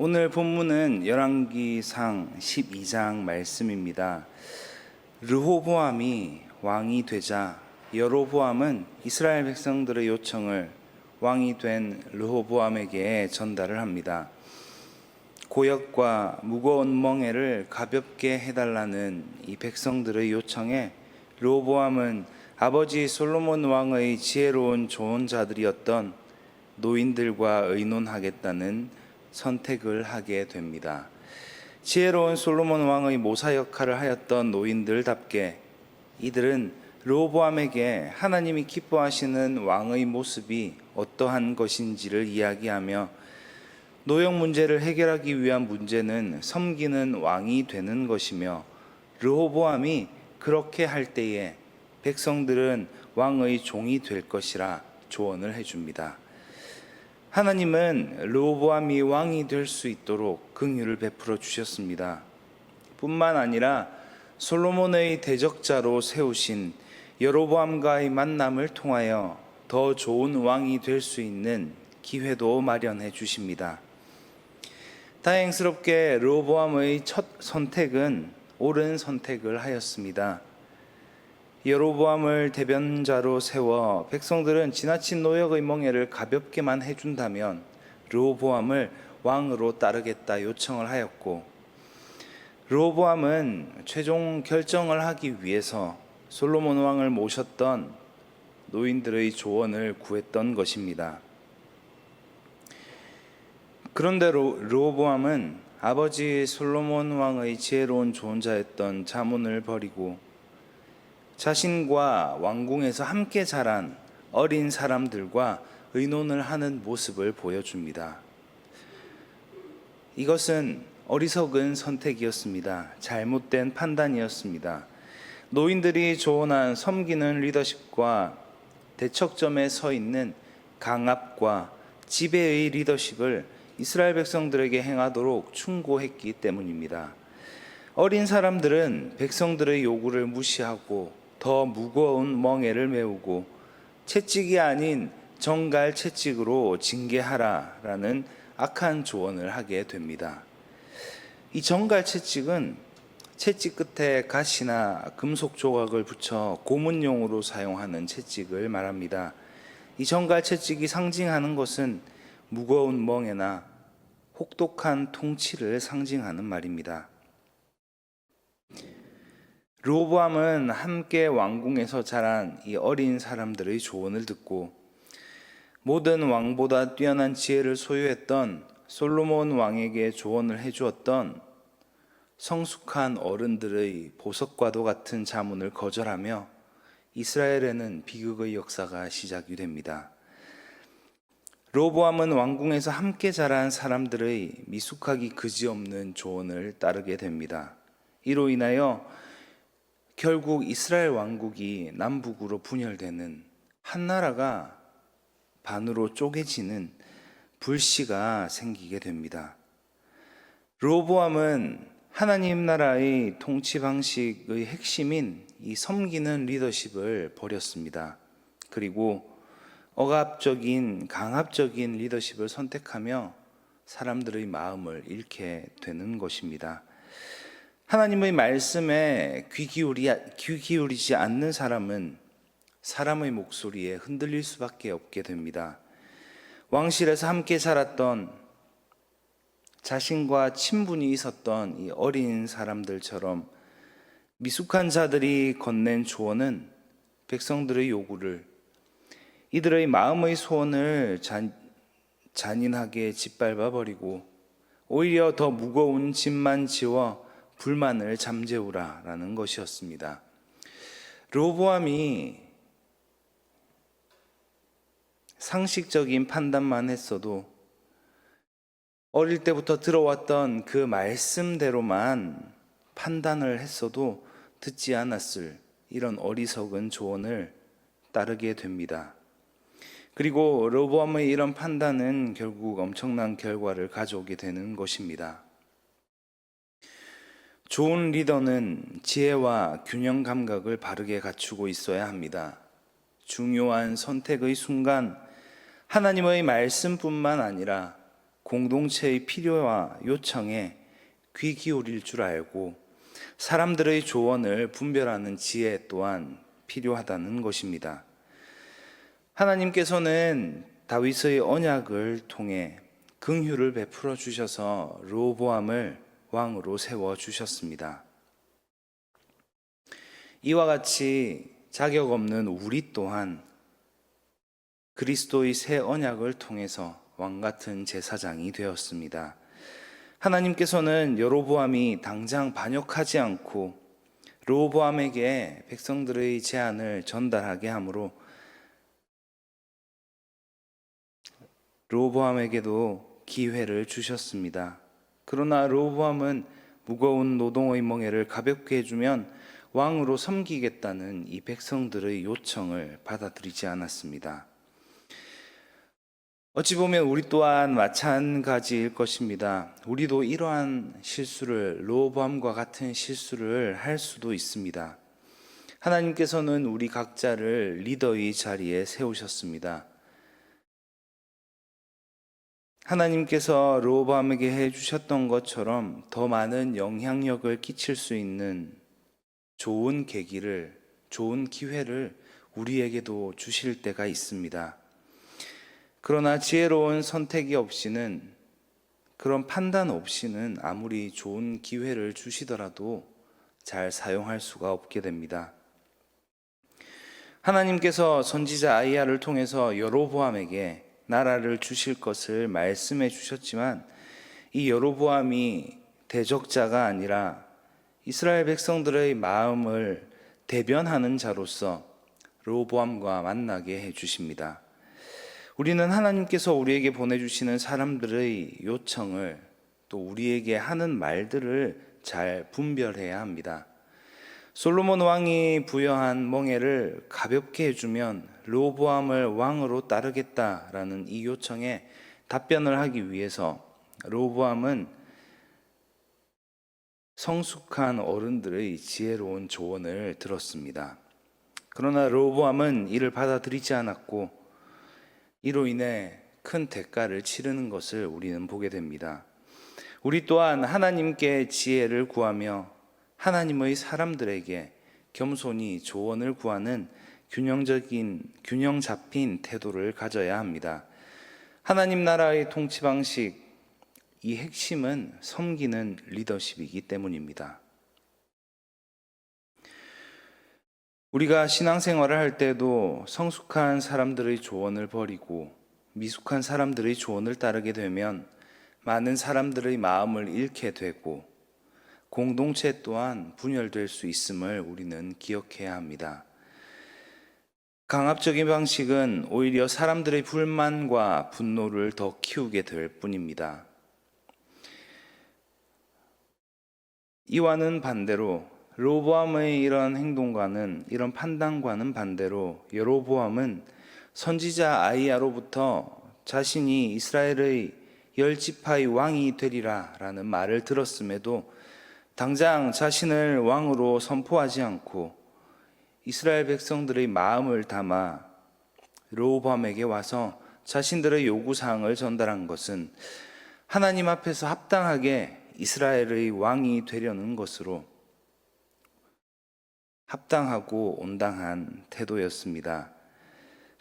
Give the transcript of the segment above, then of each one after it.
오늘 본문은 열왕기상 12장 말씀입니다. 르호보암이 왕이 되자 여로보암은 이스라엘 백성들의 요청을 왕이 된 르호보암에게 전달을 합니다. 고역과 무거운 멍에를 가볍게 해달라는 이 백성들의 요청에 르호보암은 아버지 솔로몬 왕의 지혜로운 조언자들이었던 노인들과 의논하겠다는 선택을 하게 됩니다. 지혜로운 솔로몬 왕의 모사 역할을 하였던 노인들답게 이들은 르호보암에게 하나님이 기뻐하시는 왕의 모습이 어떠한 것인지를 이야기하며 노역 문제를 해결하기 위한 문제는 섬기는 왕이 되는 것이며 르호보암이 그렇게 할 때에 백성들은 왕의 종이 될 것이라 조언을 해줍니다. 하나님은 르호보암이 왕이 될 수 있도록 긍휼을 베풀어 주셨습니다. 뿐만 아니라 솔로몬의 대적자로 세우신 여로보암과의 만남을 통하여 더 좋은 왕이 될 수 있는 기회도 마련해 주십니다. 다행스럽게 르호보암의 첫 선택은 옳은 선택을 하였습니다. 여로보암을 대변자로 세워 백성들은 지나친 노역의 멍에를 가볍게만 해준다면 르호보암을 왕으로 따르겠다 요청을 하였고 르호보암은 최종 결정을 하기 위해서 솔로몬 왕을 모셨던 노인들의 조언을 구했던 것입니다. 그런데 로- 르호보암은 아버지 솔로몬 왕의 지혜로운 조언자였던 자문을 버리고 자신과 왕궁에서 함께 자란 어린 사람들과 의논을 하는 모습을 보여줍니다. 이것은 어리석은 선택이었습니다. 잘못된 판단이었습니다. 노인들이 조언한 섬기는 리더십과 대척점에 서 있는 강압과 지배의 리더십을 이스라엘 백성들에게 행하도록 충고했기 때문입니다. 어린 사람들은 백성들의 요구를 무시하고 더 무거운 멍에를 메우고 채찍이 아닌 정갈 채찍으로 징계하라라는 악한 조언을 하게 됩니다. 이 정갈 채찍은 채찍 끝에 가시나 금속 조각을 붙여 고문용으로 사용하는 채찍을 말합니다. 이 정갈 채찍이 상징하는 것은 무거운 멍에나 혹독한 통치를 상징하는 말입니다. 르호보암은 함께 왕궁에서 자란 이 어린 사람들의 조언을 듣고 모든 왕보다 뛰어난 지혜를 소유했던 솔로몬 왕에게 조언을 해주었던 성숙한 어른들의 보석과도 같은 자문을 거절하며 이스라엘에는 비극의 역사가 시작이 됩니다. 로보암은 왕궁에서 함께 자란 사람들의 미숙하기 그지없는 조언을 따르게 됩니다. 이로 인하여 결국 이스라엘 왕국이 남북으로 분열되는 한 나라가 반으로 쪼개지는 불씨가 생기게 됩니다. 로보암은 하나님 나라의 통치 방식의 핵심인 이 섬기는 리더십을 버렸습니다. 그리고 억압적인 강압적인 리더십을 선택하며 사람들의 마음을 잃게 되는 것입니다. 하나님의 말씀에 귀, 기울이, 귀 기울이지 않는 사람은 사람의 목소리에 흔들릴 수밖에 없게 됩니다. 왕실에서 함께 자랐던 자신과 친분이 있었던 이 어린 사람들처럼 미숙한 자들이 건넨 조언은 백성들의 요구를 이들의 마음의 소원을 잔, 잔인하게 짓밟아 버리고 오히려 더 무거운 짐만 지워 불만을 잠재우라라는 것이었습니다. 로보암이 상식적인 판단만 했어도 어릴 때부터 들어왔던 그 말씀대로만 판단을 했어도 듣지 않았을 이런 어리석은 조언을 따르게 됩니다. 그리고 로보암의 이런 판단은 결국 엄청난 결과를 가져오게 되는 것입니다. 좋은 리더는 지혜와 균형 감각을 바르게 갖추고 있어야 합니다. 중요한 선택의 순간 하나님의 말씀뿐만 아니라 공동체의 필요와 요청에 귀 기울일 줄 알고 사람들의 조언을 분별하는 지혜 또한 필요하다는 것입니다. 하나님께서는 다윗의 언약을 통해 긍휼을 베풀어 주셔서 로보암을 왕으로 세워 주셨습니다. 이와 같이 자격 없는 우리 또한 그리스도의 새 언약을 통해서 왕 같은 제사장이 되었습니다. 하나님께서는 여로보암이 당장 반역하지 않고 로보암에게 백성들의 제안을 전달하게 하므로 로보암에게도 기회를 주셨습니다. 그러나 로보암은 무거운 노동의 멍에를 가볍게 해주면 왕으로 섬기겠다는 이 백성들의 요청을 받아들이지 않았습니다. 어찌 보면 우리 또한 마찬가지일 것입니다. 우리도 이러한 실수를 로보암과 같은 실수를 할 수도 있습니다. 하나님께서는 우리 각자를 리더의 자리에 세우셨습니다. 하나님께서 로보암에게 해주셨던 것처럼 더 많은 영향력을 끼칠 수 있는 좋은 계기를, 좋은 기회를 우리에게도 주실 때가 있습니다. 그러나 지혜로운 선택이 없이는 그런 판단 없이는 아무리 좋은 기회를 주시더라도 잘 사용할 수가 없게 됩니다. 하나님께서 선지자 아이야를 통해서 여로보암에게 나라를 주실 것을 말씀해 주셨지만 이 여로보암이 대적자가 아니라 이스라엘 백성들의 마음을 대변하는 자로서 로보암과 만나게 해 주십니다. 우리는 하나님께서 우리에게 보내주시는 사람들의 요청을 또 우리에게 하는 말들을 잘 분별해야 합니다. 솔로몬 왕이 부여한 멍에를 가볍게 해주면 로보암을 왕으로 따르겠다라는 이 요청에 답변을 하기 위해서 로보암은 성숙한 어른들의 지혜로운 조언을 들었습니다. 그러나 로보암은 이를 받아들이지 않았고 이로 인해 큰 대가를 치르는 것을 우리는 보게 됩니다. 우리 또한 하나님께 지혜를 구하며 하나님의 사람들에게 겸손히 조언을 구하는 균형적인 균형 잡힌 태도를 가져야 합니다. 하나님 나라의 통치 방식 이 핵심은 섬기는 리더십이기 때문입니다. 우리가 신앙생활을 할 때도 성숙한 사람들의 조언을 버리고 미숙한 사람들의 조언을 따르게 되면 많은 사람들의 마음을 잃게 되고 공동체 또한 분열될 수 있음을 우리는 기억해야 합니다. 강압적인 방식은 오히려 사람들의 불만과 분노를 더 키우게 될 뿐입니다. 이와는 반대로 로보암의 이런 행동과는 이런 판단과는 반대로 여로보암은 선지자 아이야로부터 자신이 이스라엘의 열 지파의 왕이 되리라라는 말을 들었음에도 당장 자신을 왕으로 선포하지 않고 이스라엘 백성들의 마음을 담아 로보암에게 와서 자신들의 요구 사항을 전달한 것은 하나님 앞에서 합당하게 이스라엘의 왕이 되려는 것으로 합당하고 온당한 태도였습니다.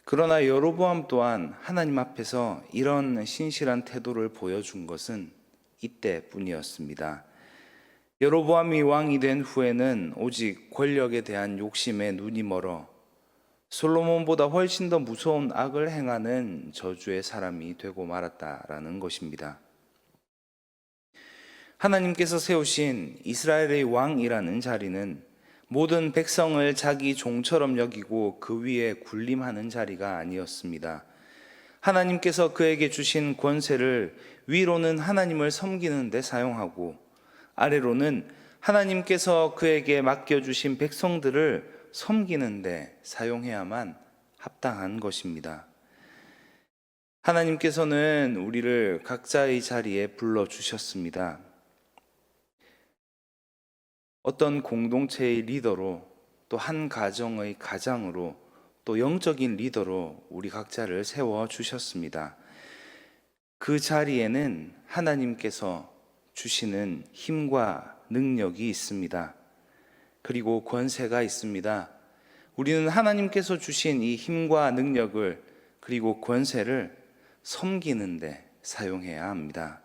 그러나 여로보암 또한 하나님 앞에서 이런 신실한 태도를 보여준 것은 이때뿐이었습니다. 여로보암이 왕이 된 후에는 오직 권력에 대한 욕심에 눈이 멀어 솔로몬보다 훨씬 더 무서운 악을 행하는 저주의 사람이 되고 말았다라는 것입니다. 하나님께서 세우신 이스라엘의 왕이라는 자리는 모든 백성을 자기 종처럼 여기고 그 위에 군림하는 자리가 아니었습니다. 하나님께서 그에게 주신 권세를 위로는 하나님을 섬기는 데 사용하고 아래로는 하나님께서 그에게 맡겨주신 백성들을 섬기는 데 사용해야만 합당한 것입니다. 하나님께서는 우리를 각자의 자리에 불러주셨습니다. 어떤 공동체의 리더로 또 한 가정의 가장으로 또 영적인 리더로 우리 각자를 세워 주셨습니다. 그 자리에는 하나님께서 주시는 힘과 능력이 있습니다. 그리고 권세가 있습니다. 우리는 하나님께서 주신 이 힘과 능력을 그리고 권세를 섬기는데 사용해야 합니다.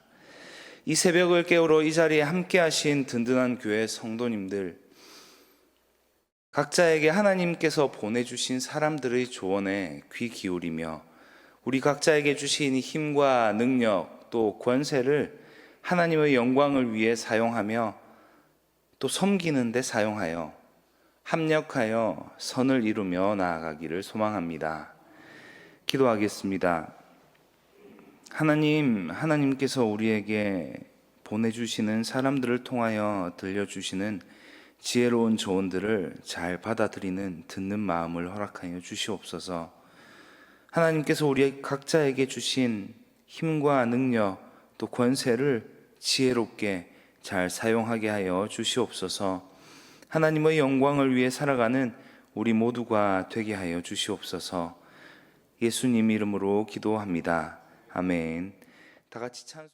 이 새벽을 깨우러 이 자리에 함께 하신 든든한 교회 성도님들, 각자에게 하나님께서 보내주신 사람들의 조언에 귀 기울이며 우리 각자에게 주신 이 힘과 능력 또 권세를 하나님의 영광을 위해 사용하며 또 섬기는 데 사용하여 합력하여 선을 이루며 나아가기를 소망합니다. 기도하겠습니다. 하나님, 하나님께서 우리에게 보내주시는 사람들을 통하여 들려주시는 지혜로운 조언들을 잘 받아들이는 듣는 마음을 허락하여 주시옵소서. 하나님께서 우리 각자에게 주신 힘과 능력 또 권세를 지혜롭게 잘 사용하게 하여 주시옵소서. 하나님의 영광을 위해 살아가는 우리 모두가 되게 하여 주시옵소서. 예수님 이름으로 기도합니다. 아멘. 다 같이 찬